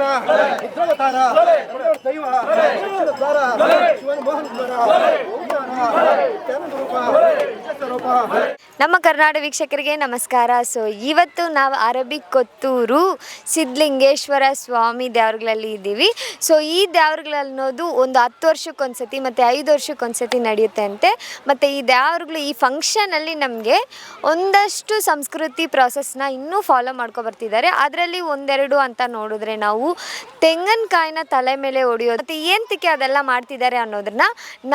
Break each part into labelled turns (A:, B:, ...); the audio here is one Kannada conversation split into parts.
A: తారా ఉద్రవ తారా దైవ తారా శివన్ మోహన్ తారా
B: ನಮ್ಮ ಕರ್ನಾಟಕ ವೀಕ್ಷಕರಿಗೆ ನಮಸ್ಕಾರ. ಸೊ ಇವತ್ತು ನಾವು ಅರಬಿ ಕೊತ್ತೂರು ಸಿದ್ಧಲಿಂಗೇಶ್ವರ ಸ್ವಾಮಿ ದೇವ್ರಗಳಲ್ಲಿ ಇದ್ದೀವಿ. ಸೊ ಈ ದೇವ್ರುಗಳು ಅನ್ನೋದು ಒಂದು ಹತ್ತು ವರ್ಷಕ್ಕೊಂದ್ಸತಿ ಮತ್ತು ಐದು ವರ್ಷಕ್ಕೊಂದ್ಸತಿ ನಡೆಯುತ್ತೆ ಅಂತೆ ಮತ್ತು ಈ ದೇವ್ರುಗಳು ಈ ಫಂಕ್ಷನಲ್ಲಿ ನಮಗೆ ಒಂದಷ್ಟು ಸಂಸ್ಕೃತಿ ಪ್ರಾಸೆಸ್ನ ಇನ್ನೂ ಫಾಲೋ ಮಾಡ್ಕೊ ಬರ್ತಿದ್ದಾರೆ. ಅದರಲ್ಲಿ ಒಂದೆರಡು ಅಂತ ನೋಡಿದ್ರೆ ನಾವು ತೆಂಗಿನಕಾಯಿನ ತಲೆ ಮೇಲೆ ಹೊಡೆಯೋದು ಮತ್ತು ಏಂತಕ್ಕೆ ಅದೆಲ್ಲ ಮಾಡ್ತಿದ್ದಾರೆ ಅನ್ನೋದನ್ನ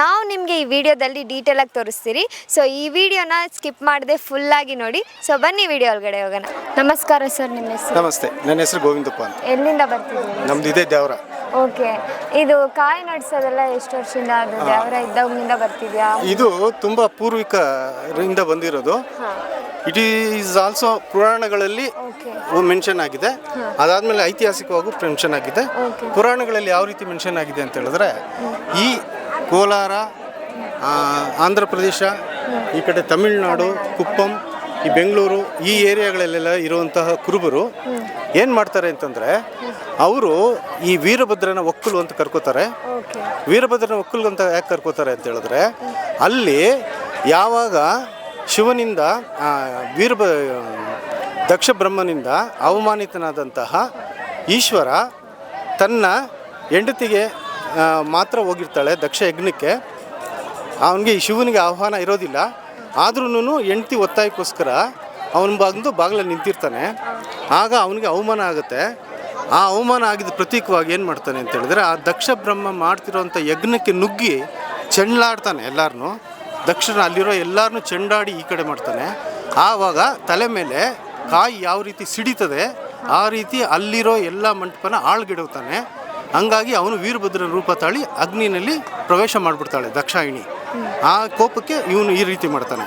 B: ನಾವು ನಿಮಗೆ ಈ ವಿಡಿಯೋದಲ್ಲಿ ಡೀಟೇಲಾಗಿ ತೋರಿಸ್ತೀರಿ. ಸೊ ಈ ವಿಡಿಯೋನ ಸ್ಕಿಪ್ ಮಾಡದೆ ಫುಲ್ಲಾಗಿ ನೋಡಿ. ಸೊ ಬನ್ನಿ ವಿಡಿಯೋ ಒಳಗಡೆ ಹೋಗೋಣ. ನಮಸ್ಕಾರ ಸರ್ ನಿಮ್ಮ ಹೆಸರು?
A: ನಮಸ್ತೆ ನನ್ನ ಹೆಸರು ಗೋವಿಂದಪ್ಪ ಅಂತ.
B: ಎಲ್ಲಿಂದ ಬರ್ತಿದ್ದೀರಿ?
A: ನಮ್ದು ಇದೆ ದೇವರ.
B: ಓಕೆ ಇದು ಕಾಯಿ ನಡ್ಸೋದೆಲ್ಲ ಎಷ್ಟು ವರ್ಷದಿಂದ ಅದು ದೇವರ ಇದ್ದಾಗಿಂದ ಬರ್ತಿದ್ಯಾ?
A: ಇದು ತುಂಬಾ ಪೂರ್ವಿಕರಿಂದ ಬಂದಿರೋದು. ಇಟ್ ಈಸ್ ಆಲ್ಸೋ ಪುರಾಣಗಳಲ್ಲಿ
B: ಓಕೆ
A: ಮೆನ್ಷನ್ ಆಗಿದೆ. ಅದಾದ್ಮೇಲೆ ಐತಿಹಾಸಿಕವಾಗೂ ಮೆನ್ಷನ್ ಆಗಿದೆ. ಪುರಾಣಗಳಲ್ಲಿ ಯಾವ ರೀತಿ ಮೆನ್ಷನ್ ಆಗಿದೆ ಅಂತ ಹೇಳಿದ್ರೆ ಈ ಕೋಲಾರ ಆಂಧ್ರ ಪ್ರದೇಶ ಈ ಕಡೆ ತಮಿಳುನಾಡು ಕುಪ್ಪಂ ಈ ಬೆಂಗಳೂರು ಈ ಏರಿಯಾಗಳಲ್ಲೆಲ್ಲ ಇರುವಂತಹ ಕುರುಬರು ಏನು ಮಾಡ್ತಾರೆ ಅಂತಂದರೆ ಅವರು ಈ ವೀರಭದ್ರನ ಒಕ್ಕಲು ಅಂತ ಕರ್ಕೋತಾರೆ. ವೀರಭದ್ರನ ಒಕ್ಕಲು ಅಂತ ಯಾಕೆ ಕರ್ಕೋತಾರೆ ಅಂತ ಹೇಳಿದ್ರೆ ಅಲ್ಲಿ ಯಾವಾಗ ಶಿವನಿಂದ ವೀರಭ ದಕ್ಷ ಬ್ರಹ್ಮನಿಂದ ಅವಮಾನಿತನಾದಂತಹ ಈಶ್ವರ ತನ್ನ ಹೆಂಡತಿಗೆ ಮಾತ್ರ ಹೋಗಿರ್ತಾಳೆ ದಕ್ಷ ಯಜ್ಞಕ್ಕೆ. ಅವನಿಗೆ ಈ ಶಿವನಿಗೆ ಆಹ್ವಾನ ಇರೋದಿಲ್ಲ. ಆದ್ರೂ ಹೆಂಡತಿ ಒತ್ತಾಯಕ್ಕೋಸ್ಕರ ಅವನ ಬಂದು ಬಾಗಿಲಲ್ಲಿ ನಿಂತಿರ್ತಾನೆ. ಆಗ ಅವನಿಗೆ ಅವಮಾನ ಆಗುತ್ತೆ. ಆ ಅವಮಾನ ಆಗಿದ ಪ್ರತೀಕವಾಗಿ ಏನು ಮಾಡ್ತಾನೆ ಅಂತ ಹೇಳಿದ್ರೆ, ಆ ದಕ್ಷ ಬ್ರಹ್ಮ ಮಾಡ್ತಿರೋಂಥ ಯಜ್ಞಕ್ಕೆ ನುಗ್ಗಿ ಚೆಂಡಾಡ್ತಾನೆ ಎಲ್ಲರನ್ನೂ ದಕ್ಷಿಣ ಅಲ್ಲಿರೋ ಎಲ್ಲರನ್ನೂ ಚೆಂಡಾಡಿ ಈ ಕಡೆ ಮಾಡ್ತಾನೆ. ಆವಾಗ ತಲೆ ಮೇಲೆ ಕಾಯಿ ಯಾವ ರೀತಿ ಸಿಡಿತದೆ, ಆ ರೀತಿ ಅಲ್ಲಿರೋ ಎಲ್ಲ ಮಂಟಪನ ಆಳ್ಗಿಡುತ್ತಾನೆ ಹಂಗಾಗಿ ಅವನು ವೀರಭದ್ರ ರೂಪ ತಾಳಿ ಅಗ್ನಿನಲ್ಲಿ ಪ್ರವೇಶ ಮಾಡಿಬಿಡ್ತಾಳೆ ದಕ್ಷಾಯಿಣಿ. ಆ ಕೋಪಕ್ಕೆ ಇವನು ಈ ರೀತಿ ಮಾಡ್ತಾನೆ.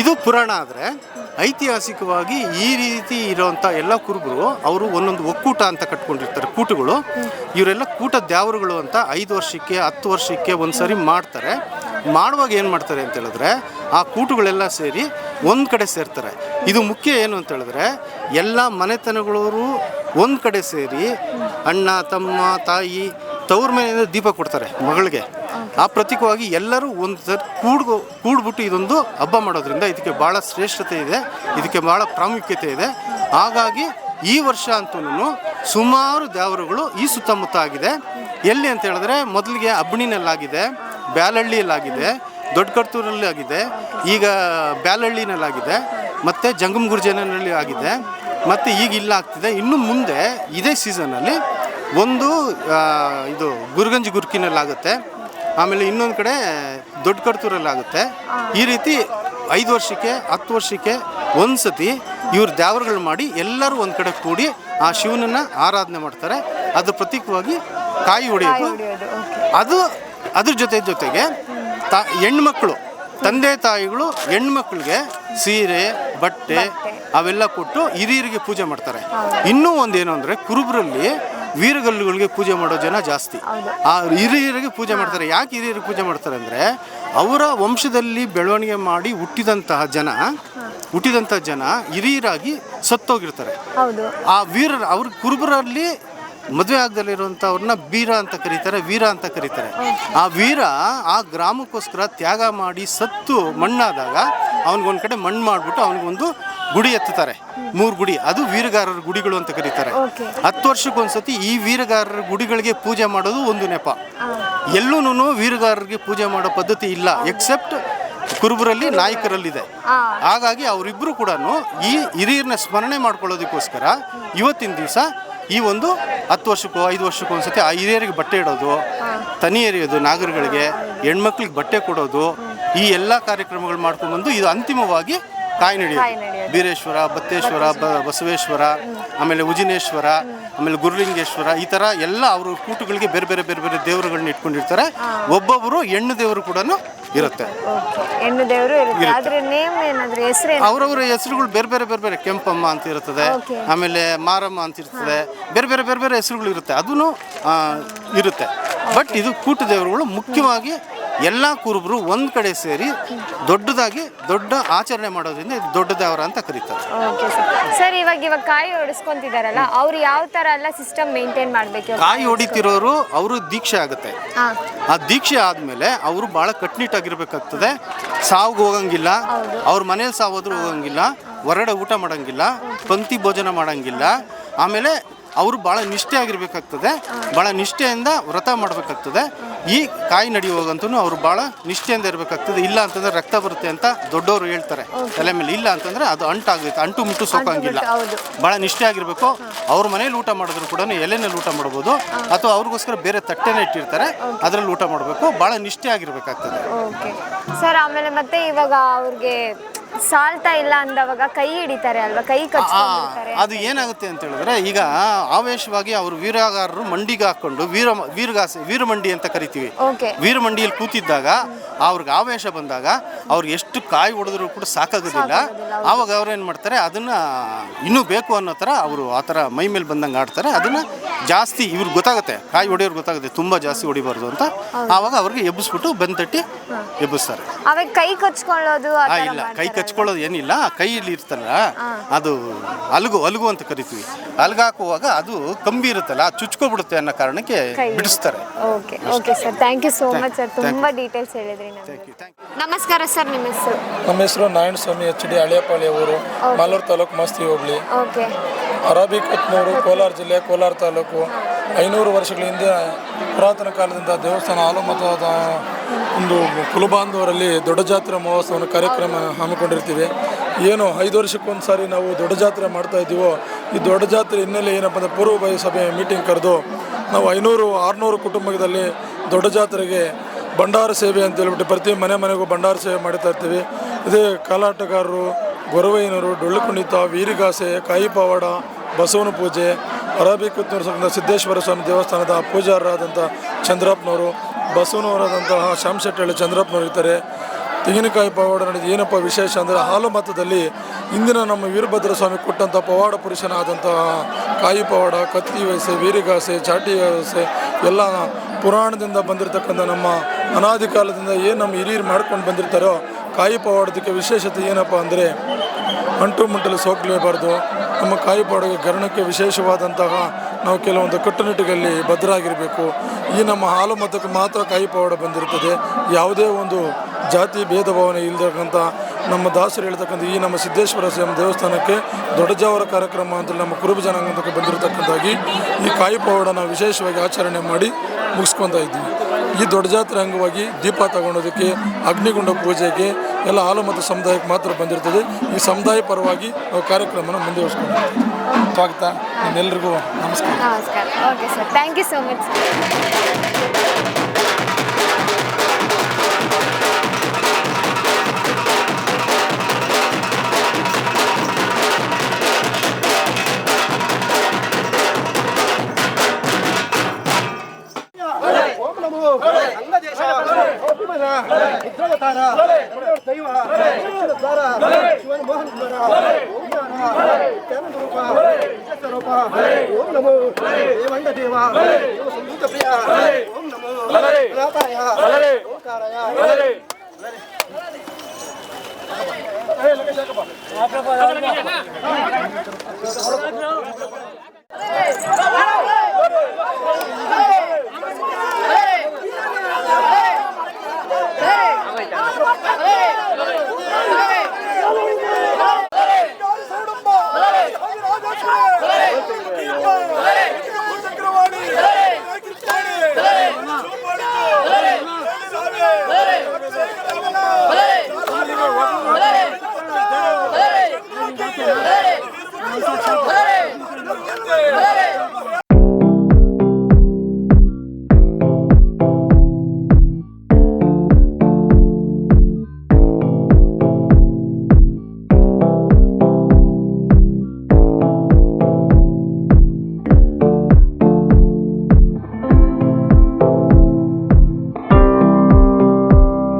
A: ಇದು ಪುರಾಣ ಆದರೆ ಐತಿಹಾಸಿಕವಾಗಿ ಈ ರೀತಿ ಇರೋವಂಥ ಎಲ್ಲ ಕುರುಬರು ಅವರು ಒಂದೊಂದು ಒಕ್ಕೂಟ ಅಂತ ಕಟ್ಕೊಂಡಿರ್ತಾರೆ, ಕೂಟಗಳು. ಇವರೆಲ್ಲ ಕೂಟ ದ್ಯಾವರುಗಳು ಅಂತ ಐದು ವರ್ಷಕ್ಕೆ, ಹತ್ತು ವರ್ಷಕ್ಕೆ ಒಂದು ಸರಿ ಮಾಡ್ತಾರೆ. ಮಾಡುವಾಗ ಏನು ಮಾಡ್ತಾರೆ ಅಂತ ಹೇಳಿದ್ರೆ ಆ ಕೂಟುಗಳೆಲ್ಲ ಸೇರಿ ಒಂದು ಕಡೆ ಸೇರ್ತಾರೆ. ಇದು ಮುಖ್ಯ ಏನು ಅಂತ ಹೇಳಿದ್ರೆ ಎಲ್ಲ ಮನೆತನಗಳವರು ಒಂದು ಕಡೆ ಸೇರಿ ಅಣ್ಣ, ತಮ್ಮ, ತಾಯಿ ತವ್ರ ಮನೆಯಿಂದ ದೀಪ ಕೊಡ್ತಾರೆ ಮಗಳಿಗೆ. ಆ ಪ್ರತೀಕವಾಗಿ ಎಲ್ಲರೂ ಒಂದು ಸರ್ ಕೂಡ್ಗೋ ಕೂಡ್ಬಿಟ್ಟು ಇದೊಂದು ಹಬ್ಬ ಮಾಡೋದ್ರಿಂದ ಇದಕ್ಕೆ ಭಾಳ ಶ್ರೇಷ್ಠತೆ ಇದೆ, ಇದಕ್ಕೆ ಭಾಳ ಪ್ರಾಮುಖ್ಯತೆ ಇದೆ. ಹಾಗಾಗಿ ಈ ವರ್ಷ ಅಂತೂ ಸುಮಾರು ದೇವರುಗಳು ಈ ಸುತ್ತಮುತ್ತ ಆಗಿದೆ. ಎಲ್ಲಿ ಅಂತ ಹೇಳಿದ್ರೆ ಮೊದಲಿಗೆ ಅಬ್ಣಿನಲ್ಲಾಗಿದೆ ಬ್ಯಾಲಹಳ್ಳಿಯಲ್ಲಾಗಿದೆ ದೊಡ್ಡ ಆಗಿದೆ ಈಗ ಬ್ಯಾಲಹಳ್ಳಿನಲ್ಲಾಗಿದೆ ಮತ್ತು ಜಂಗಮ್ ಗುರುಜನಲ್ಲಿ ಆಗಿದೆ, ಮತ್ತು ಈಗ ಇಲ್ಲ ಆಗ್ತಿದೆ. ಇನ್ನು ಮುಂದೆ ಇದೇ ಸೀಸನಲ್ಲಿ ಒಂದು ಇದು ಗುರುಗಂಜ್ ಗುರ್ಕಿನಲ್ಲಾಗುತ್ತೆ. ಆಮೇಲೆ ಇನ್ನೊಂದು ಕಡೆ ದೊಡ್ಡ ಕರ್ತೂರಲ್ಲಾಗುತ್ತೆ ಈ ರೀತಿ ಐದು ವರ್ಷಕ್ಕೆ ಹತ್ತು ವರ್ಷಕ್ಕೆ ಒಂದು ಸತಿ ಇವ್ರು ದೇವರುಗಳು ಮಾಡಿ ಎಲ್ಲರೂ ಒಂದು ಕಡೆ ಕೂಡಿ ಆ ಶಿವನನ್ನು ಆರಾಧನೆ ಮಾಡ್ತಾರೆ. ಅದ್ರ ಪ್ರತೀಕವಾಗಿ ಕಾಯಿ ಹೊಡೆಯೋದು.
B: ಹೊಡೆಯೋದು
A: ಅದು ಅದ್ರ ಜೊತೆ ಜೊತೆಗೆ ತಾ ಹೆಣ್ಮಕ್ಳು ತಂದೆ ತಾಯಿಗಳು ಹೆಣ್ಮಕ್ಳಿಗೆ ಸೀರೆ ಬಟ್ಟೆ ಅವೆಲ್ಲ ಕೊಟ್ಟು ಹಿರಿಯರಿಗೆ ಪೂಜೆ ಮಾಡ್ತಾರೆ. ಇನ್ನೂ ಒಂದೇನು ಅಂದರೆ ಕುರುಬರಲ್ಲಿ ವೀರಗಲ್ಲುಗಳಿಗೆ ಪೂಜೆ ಮಾಡೋ ಜನ ಜಾಸ್ತಿ. ಆ ಹಿರಿಯರಿಗೆ ಪೂಜೆ ಮಾಡ್ತಾರೆ. ಯಾಕೆ ಹಿರಿಯರಿಗೆ ಪೂಜೆ ಮಾಡ್ತಾರೆ ಅಂದರೆ ಅವರ ವಂಶದಲ್ಲಿ ಬೆಳವಣಿಗೆ ಮಾಡಿ ಹುಟ್ಟಿದಂತಹ ಜನ ಹುಟ್ಟಿದಂತಹ ಜನ ಹಿರಿಯರಾಗಿ ಸತ್ತೋಗಿರ್ತಾರೆ. ಆ ವೀರರ ಅವ್ರ ಕುರುಬರಲ್ಲಿ ಮದುವೆ ಆಗದಲ್ಲಿರುವಂಥವ್ರನ್ನ ಬೀರ ಅಂತ ಕರೀತಾರೆ ವೀರ ಅಂತ ಕರೀತಾರೆ. ಆ ವೀರ ಆ ಗ್ರಾಮಕ್ಕೋಸ್ಕರ ತ್ಯಾಗ ಮಾಡಿ ಸತ್ತು ಮಣ್ಣಾದಾಗ ಅವನಿಗೊಂದು ಕಡೆ ಮಣ್ಣು ಮಾಡಿಬಿಟ್ಟು ಅವನಿಗೊಂದು ಗುಡಿ ಎತ್ತುತ್ತಾರೆ. ಮೂರು ಗುಡಿ ಅದು ವೀರಗಾರರ ಗುಡಿಗಳು ಅಂತ ಕರೀತಾರೆ. ಹತ್ತು ವರ್ಷಕ್ಕೊಂದ್ಸತಿ ಈ ವೀರಗಾರರ ಗುಡಿಗಳಿಗೆ ಪೂಜೆ ಮಾಡೋದು ಒಂದು ನೆಪ. ಎಲ್ಲೂ ವೀರಗಾರರಿಗೆ ಪೂಜೆ ಮಾಡೋ ಪದ್ಧತಿ ಇಲ್ಲ ಎಕ್ಸೆಪ್ಟ್ ಕುರುಬರಲ್ಲಿ ನಾಯಕರಲ್ಲಿದೆ. ಹಾಗಾಗಿ ಅವರಿಬ್ಬರು ಕೂಡ ಈ ಹಿರಿಯರನ್ನ ಸ್ಮರಣೆ ಮಾಡ್ಕೊಳ್ಳೋದಕ್ಕೋಸ್ಕರ ಇವತ್ತಿನ ದಿವಸ ಈ ಒಂದು ಹತ್ತು ವರ್ಷಕ್ಕೂ ಐದು ವರ್ಷಕ್ಕೂ ಒಂದ್ಸತಿ ಆ ಹಿರಿಯರಿಗೆ ಬಟ್ಟೆ ಇಡೋದು ತನಿ ಎರೆಯೋದು ನಾಗರಿಗಳಿಗೆ ಹೆಣ್ಮಕ್ಳಿಗೆ ಬಟ್ಟೆ ಕೊಡೋದು ಈ ಎಲ್ಲ ಕಾರ್ಯಕ್ರಮಗಳು ಮಾಡ್ಕೊಂಡ್ಬಂದು ಇದು ಅಂತಿಮವಾಗಿ ಕಾಯಿ ನಡೆಯೋದು. ಬೀರೇಶ್ವರ ಬತ್ತೇಶ್ವರ ಬ- ಬಸವೇಶ್ವರ ಆಮೇಲೆ ಉಜಿನೇಶ್ವರ ಆಮೇಲೆ ಗುರುಲಿಂಗೇಶ್ವರ ಈ ಥರ ಎಲ್ಲ ಅವ್ರ ಕೂಟುಗಳಿಗೆ ಬೇರೆ ಬೇರೆ ಬೇರೆ ಬೇರೆ ದೇವರುಗಳನ್ನ ಇಟ್ಕೊಂಡಿರ್ತಾರೆ. ಒಬ್ಬೊಬ್ಬರು ಹೆಣ್ಣು ದೇವರು ಕೂಡ ಇರುತ್ತೆ.
B: ಹೆಣ್ಣು ದೇವರು
A: ಅವರವರ ಹೆಸರುಗಳು ಬೇರೆ ಬೇರೆ ಬೇರೆ ಬೇರೆ ಕೆಂಪಮ್ಮ ಅಂತ ಇರ್ತದೆ ಆಮೇಲೆ ಮಾರಮ್ಮ ಅಂತ ಇರ್ತದೆ ಬೇರೆ ಬೇರೆ ಬೇರೆ ಬೇರೆ ಹೆಸರುಗಳು ಇರುತ್ತೆ. ಅದೂ ಇರುತ್ತೆ. ಬಟ್ ಇದು ಕೂಟ ದೇವರುಗಳು ಮುಖ್ಯವಾಗಿ ಎಲ್ಲ ಕುರುಬರು ಒಂದು ಕಡೆ ಸೇರಿ ದೊಡ್ಡದಾಗಿ ದೊಡ್ಡ ಆಚರಣೆ ಮಾಡೋದ್ರಿಂದ ಇದು ದೊಡ್ಡ ದೇವರ ಅಂತ ಕರೀತಾರೆ.
B: ಓಕೆ ಸರ್ ಸರ್ ಇವಾಗ ಇವಾಗ ಕಾಯಿ ಹೊಡಿಸ್ಕೊಂತಿದಾರಲ್ಲ ಅವ್ರು ಯಾವ ತರ ಎಲ್ಲ ಸಿಸ್ಟಮ್ ಮೇಂಟೈನ್ ಮಾಡಬೇಕು
A: ಕಾಯಿ ಹೊಡಿತಿರೋರು ಅವರು ದೀಕ್ಷೆ ಆಗುತ್ತೆ. ಆ ದೀಕ್ಷೆ ಆದಮೇಲೆ ಅವರು ಭಾಳ ಕಟ್ನಿಟ್ಟಾಗಿರ್ಬೇಕಾಗ್ತದೆ. ಸಾವ್ಗೆ ಹೋಗಂಗಿಲ್ಲ ಅವ್ರ ಮನೇಲಿ ಸಾವಾದ್ರೂ ಹೋಗಂಗಿಲ್ಲ ಹೊರಡೆ ಊಟ ಮಾಡಂಗಿಲ್ಲ ಪಂಕ್ತಿ ಭೋಜನ ಮಾಡಂಗಿಲ್ಲ ಆಮೇಲೆ ಅವರು ಭಾಳ ನಿಷ್ಠೆ ಆಗಿರ್ಬೇಕಾಗ್ತದೆ. ಭಾಳ ನಿಷ್ಠೆಯಿಂದ ವ್ರತ ಮಾಡಬೇಕಾಗ್ತದೆ. ಈ ಕಾಯಿ ನಡೆಯುವಾಗಂತೂ ಅವರು ಭಾಳ ನಿಷ್ಠೆಯಿಂದ ಇರಬೇಕಾಗ್ತದೆ. ಇಲ್ಲ ಅಂತಂದ್ರೆ ರಕ್ತ ಬರುತ್ತೆ ಅಂತ ದೊಡ್ಡವರು ಹೇಳ್ತಾರೆ. ತಲೆ ಮೇಲೆ ಇಲ್ಲ ಅಂತಂದ್ರೆ ಅದು ಅಂಟಾಗುತ್ತೆ ಅಂಟು ಮುಟ್ಟು ಸೋಕಂಗಿಲ್ಲ. ಭಾಳ ನಿಷ್ಠೆ ಆಗಿರಬೇಕು. ಅವ್ರ ಮನೇಲಿ ಊಟ ಮಾಡಿದ್ರು ಕೂಡ ಎಲೆನಲ್ಲಿ ಊಟ ಮಾಡ್ಬೋದು. ಅಥವಾ ಅವ್ರಿಗೋಸ್ಕರ ಬೇರೆ ತಟ್ಟೆನ ಇಟ್ಟಿರ್ತಾರೆ. ಅದರಲ್ಲಿ ಊಟ ಮಾಡಬೇಕು. ಭಾಳ ನಿಷ್ಠೆ ಆಗಿರ್ಬೇಕಾಗ್ತದೆ.
B: ಓಕೆ. ಸರ್ ಆಮೇಲೆ ಮತ್ತೆ ಇವಾಗ ಅವ್ರಿಗೆ ಸಾಲ್ತಾ ಇಲ್ಲ ಅಂದವಾಗ ಕೈ ಹಿಡಿತಾರೆ ಅಲ್ವಾ? ಕೈ
A: ಆ,
B: ಕಚ್ಕೊಂಡಿರ್ತಾರೆ
A: ಅದು ಏನಾಗುತ್ತೆ ಅಂತ ಹೇಳಿದ್ರೆ ಈಗ ಆವೇಶವಾಗಿ ಅವರು ವೀರಗಾರರು ಮಂಡಿಗೆ ಹಾಕೊಂಡು ವೀರ ವೀರಗಾಸೆ ವೀರಮಂಡಿ ಅಂತ ಕರಿತೀವಿ. ವೀರಮಂಡಿಯಲ್ಲಿ ಕೂತಿದ್ದಾಗ ಅವ್ರಿಗೆ ಆವೇಶ ಬಂದಾಗ ಅವ್ರು ಎಷ್ಟು ಕಾಯಿ ಹೊಡೆದ್ರು ಕೂಡ ಸಾಕಾಗೋದಿಲ್ಲ. ಆವಾಗ ಅವ್ರು ಏನು ಮಾಡ್ತಾರೆ ಅದನ್ನ ಇನ್ನೂ ಬೇಕು ಅನ್ನೋ ಥರ ಅವರು ಆ ಥರ ಮೈ ಮೇಲೆ ಬಂದಂಗೆ ಆಡ್ತಾರೆ. ಅದನ್ನ ಜಾಸ್ತಿ ಇವ್ರಿಗೆ ಗೊತ್ತಾಗುತ್ತೆ ಕಾಯಿ ಹೊಡೆಯೋರು ಗೊತ್ತಾಗುತ್ತೆ ತುಂಬ ಜಾಸ್ತಿ ಹೊಡಿಬಾರ್ದು ಅಂತ. ಆವಾಗ ಅವ್ರಿಗೆ ಎಬ್ಬಿಸ್ಬಿಟ್ಟು ಬೆನ್ ತಟ್ಟಿ ಎಬ್ಬಿಸ್ತಾರೆ.
B: ಕೈ ಕಚ್ಕೊಳ್ಳೋದು
A: ಇಲ್ಲ. ಕೈ? ಕಚ್ಕೊಳ್ಳೋದು ಏನಿಲ್ಲ ಕೈಯಲ್ಲಿ ಇರ್ತಲ್ಲ ಅದು ಅಲಗು ಅಲಗು ಅಂತ ಕರಿತೀವಿ. ಅಲ್ಗಾಕುವಾಗ ಅದು ಕಂಬಿ ಇರುತ್ತಲ್ಲ ಚುಚ್ಕೊಬಿಡುತ್ತೆ ಅನ್ನೋ ಕಾರಣಕ್ಕೆ. ಬಿಡಿಸ್ತಾರೆ.
B: Okay okay sir. Thank you so much sir. ತುಂಬ ಡೀಟೇಲ್ಸ್ ಹೇಳಿದ್ರಿ ನಮಸ್ಕಾರ ಸರ್ ನಿಮ್ಮ ಹೆಸರು?
C: ನಮ್ಮ ಹೆಸರು ನಾರಾಯಣ ಸ್ವಾಮಿ ಎಚ್ ಡಿ ಹಳೆಯಪಾಳ್ಯ ಊರು ಮಾಲೂರು ತಾಲೂಕು ಮಸ್ತಿ ಹೋಬಳಿ.
B: ಓಕೆ
C: ಅರಾಬಿ ಕೊತ್ನೂರು ಕೋಲಾರ ಜಿಲ್ಲೆ ಕೋಲಾರ ತಾಲೂಕು. ಐನೂರು ವರ್ಷಗಳ ಹಿಂದೆ ಪುರಾತನ ಕಾಲದಿಂದ ದೇವಸ್ಥಾನ ಮತ್ತು ಒಂದು ಕುಲಬಾಂಧವರಲ್ಲಿ ದೊಡ್ಡ ಜಾತ್ರೆ ಮಹೋತ್ಸವನ ಕಾರ್ಯಕ್ರಮ ಹಮ್ಮಿಕೊಂಡಿರ್ತೀವಿ. ಏನು ಐದು ವರ್ಷಕ್ಕೊಂದು ಸಾರಿ ನಾವು ದೊಡ್ಡ ಜಾತ್ರೆ ಮಾಡ್ತಾ ಇದ್ದೀವೋ ಈ ದೊಡ್ಡ ಜಾತ್ರೆ ಹಿನ್ನೆಲೆ ಏನಪ್ಪ ಅಂದರೆ ಪೂರ್ವಭಾವಿ ಸಭೆ ಮೀಟಿಂಗ್ ಕರೆದು ನಾವು ಐನೂರು ಆರುನೂರು ಕುಟುಂಬದಲ್ಲಿ ದೊಡ್ಡ ಜಾತ್ರೆಗೆ ಭಂಡಾರ ಸೇವೆ ಅಂತ ಹೇಳ್ಬಿಟ್ಟು ಪ್ರತಿ ಮನೆ ಮನೆಗೂ ಭಂಡಾರ ಸೇವೆ ಮಾಡ್ತಾ ಇರ್ತೀವಿ. ಇದೇ ಕಲಾಟಗಾರರು, ಗೊರವಯ್ಯನವರು, ಡೊಳ್ಳು ಕುಣಿತ ವೀರಿಗಾಸೆ, ಕಾಯಿ ಪವಾಡ, ಬಸವನ ಪೂಜೆ, ಅರಬಿ ಕುತ್ತೂರು ಸಂಘದ ಸಿದ್ದೇಶ್ವರ ಸ್ವಾಮಿ ದೇವಸ್ಥಾನದ ಪೂಜಾರರಾದಂಥ ಚಂದ್ರಪ್ಪನವರು, ಬಸವನವರಾದಂತಹ ಶ್ಯಾಮಶೆಟ್ಟಳ್ಳಿ ಚಂದ್ರಪ್ಪನವರು ಇರ್ತಾರೆ. ತೆಂಗಿನಕಾಯಿ ಪವಾಡ ನಡೆದು ಏನಪ್ಪ ವಿಶೇಷ ಅಂದರೆ ಹಾಲು ಮತದಲ್ಲಿ ಇಂದಿನ ನಮ್ಮ ವೀರಭದ್ರ ಸ್ವಾಮಿ ಕೊಟ್ಟಂಥ ಪವಾಡ ಪುರುಷನಾದಂತಹ ಕಾಯಿ ಪವಾಡ, ಕತ್ತಿ ವಯಸ್ಸೆ ವೀರಿಗಾಸೆ, ಚಾಟಿ ವ್ಯವಸ್ಥೆ ಎಲ್ಲ ಪುರಾಣದಿಂದ ಬಂದಿರತಕ್ಕಂಥ ನಮ್ಮ ಅನಾದಿ ಕಾಲದಿಂದ ಏನು ನಮ್ಮ ಹಿರಿಯರು ಮಾಡ್ಕೊಂಡು ಬಂದಿರ್ತಾರೋ ಕಾಯಿ ಪವಾಡದಕ್ಕೆ ವಿಶೇಷತೆ ಏನಪ್ಪ ಅಂದರೆ ಅಂಟು ಮುಂಟಲು ಸೋಕ್ಲೇಬಾರ್ದು. ನಮ್ಮ ಕಾಯಿ ಪವಾಡಗೆ ಗರಣಕ್ಕೆ ವಿಶೇಷವಾದಂತಹ ನಾವು ಕೆಲವೊಂದು ಕಟ್ಟುನಿಟ್ಟಿನಲ್ಲಿ ಭದ್ರಾಗಿರಬೇಕು. ಈ ನಮ್ಮ ಹಾಲು ಮತಕ್ಕೆ ಮಾತ್ರ ಕಾಯಿ ಪವಾಡ ಬಂದಿರ್ತದೆ ಯಾವುದೇ ಒಂದು ಜಾತಿ ಭೇದ ಭಾವನೆ ಇಲ್ದಕ್ಕಂಥ ನಮ್ಮ ದಾಸರು ಹೇಳ್ತಕ್ಕಂಥ ಈ ನಮ್ಮ ಸಿದ್ದೇಶ್ವರ ಸ್ವಾಮಿ ದೇವಸ್ಥಾನಕ್ಕೆ ದೊಡ್ಡ ಜಾವರ ಕಾರ್ಯಕ್ರಮ ಅಂತ ನಮ್ಮ ಕುರುಬ ಜನಾಂಗಕ್ಕೆ ಬಂದಿರತಕ್ಕಂಥಾಗಿ ಈ ಕಾಯಿ ಪವಾಡ ವಿಶೇಷವಾಗಿ ಆಚರಣೆ ಮಾಡಿ ಮುಗಿಸ್ಕೊತಾ ಇದ್ದೀವಿ. ಈ ದೊಡ್ಡ ಜಾತ್ರೆ ಅಂಗವಾಗಿ ದೀಪ ತಗೊಳೋದಕ್ಕೆ ಅಗ್ನಿಗುಂಡ ಪೂಜೆಗೆ ಎಲ್ಲ ಹಾಲು ಮತ್ತು ಸಮುದಾಯಕ್ಕೆ ಮಾತ್ರ ಬಂದಿರ್ತದೆ. ಈ ಸಮುದಾಯ ಪರವಾಗಿ ನಾವು ಕಾರ್ಯಕ್ರಮನ ಮುಂದುವರಿಸ್ಕೊಂಡು ಸ್ವಾಗತ. ನಿಮ್ಮೆಲ್ಲರಿಗೂ ನಮಸ್ಕಾರ.
B: ನಮಸ್ಕಾರ. Okay sir thank you so much
D: ఓం నమో. దేవంగ దేవా ఓం నమో.
E: రాతాయ